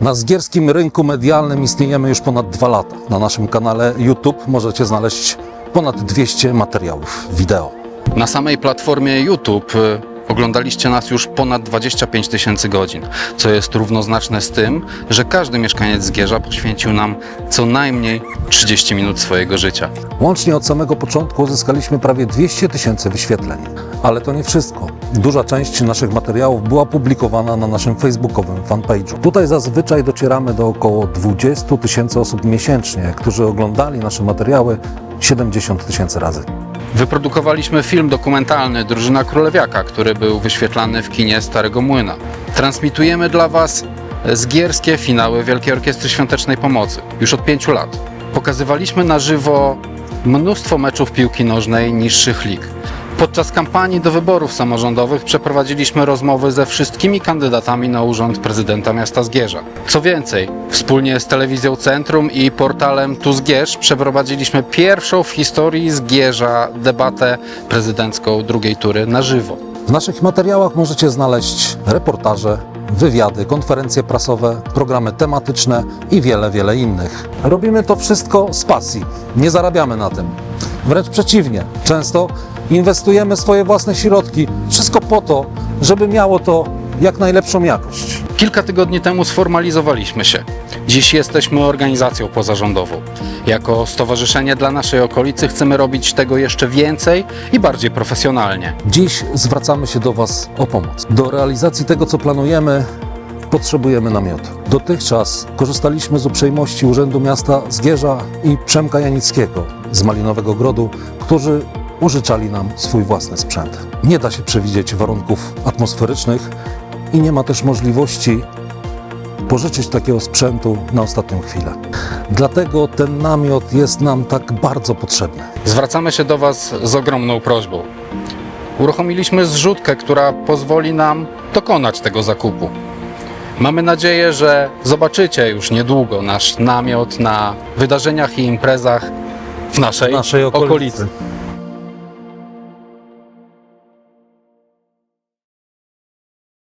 Na zgierskim rynku medialnym istniejemy już ponad dwa lata. Na naszym kanale YouTube możecie znaleźć ponad 200 materiałów wideo. Na samej platformie YouTube y, oglądaliście nas już ponad 25 tysięcy godzin, co jest równoznaczne z tym, że każdy mieszkaniec Zgierza poświęcił nam co najmniej 30 minut swojego życia. Łącznie od samego początku uzyskaliśmy prawie 200 tysięcy wyświetleń. Ale to nie wszystko. Duża część naszych materiałów była publikowana na naszym facebookowym fanpage'u. Tutaj zazwyczaj docieramy do około 20 tysięcy osób miesięcznie, którzy oglądali nasze materiały 70 tysięcy razy. Wyprodukowaliśmy film dokumentalny Drużyna Królewiaka, który był wyświetlany w kinie Starego Młyna. Transmitujemy dla Was zgierskie finały Wielkiej Orkiestry Świątecznej Pomocy już od pięciu lat. Pokazywaliśmy na żywo mnóstwo meczów piłki nożnej niższych lig. Podczas kampanii do wyborów samorządowych przeprowadziliśmy rozmowy ze wszystkimi kandydatami na urząd prezydenta miasta Zgierza. Co więcej, wspólnie z telewizją Centrum i portalem Tu Zgierz przeprowadziliśmy pierwszą w historii Zgierza debatę prezydencką drugiej tury na żywo. W naszych materiałach możecie znaleźć reportaże, wywiady, konferencje prasowe, programy tematyczne i wiele, wiele innych. Robimy to wszystko z pasji. Nie zarabiamy na tym. Wręcz przeciwnie, często inwestujemy swoje własne środki, wszystko po to, żeby miało to jak najlepszą jakość. Kilka tygodni temu sformalizowaliśmy się. Dziś jesteśmy organizacją pozarządową. Jako stowarzyszenie dla naszej okolicy chcemy robić tego jeszcze więcej i bardziej profesjonalnie. Dziś zwracamy się do Was o pomoc. Do realizacji tego, co planujemy, potrzebujemy namiotu. Dotychczas korzystaliśmy z uprzejmości Urzędu Miasta Zgierza i Przemka Janickiego z Malinowego Grodu, którzy użyczali nam swój własny sprzęt. Nie da się przewidzieć warunków atmosferycznych i nie ma też możliwości pożyczyć takiego sprzętu na ostatnią chwilę. Dlatego ten namiot jest nam tak bardzo potrzebny. Zwracamy się do Was z ogromną prośbą. Uruchomiliśmy zrzutkę, która pozwoli nam dokonać tego zakupu. Mamy nadzieję, że zobaczycie już niedługo nasz namiot na wydarzeniach i imprezach w naszej, naszej okolicy. okolicy.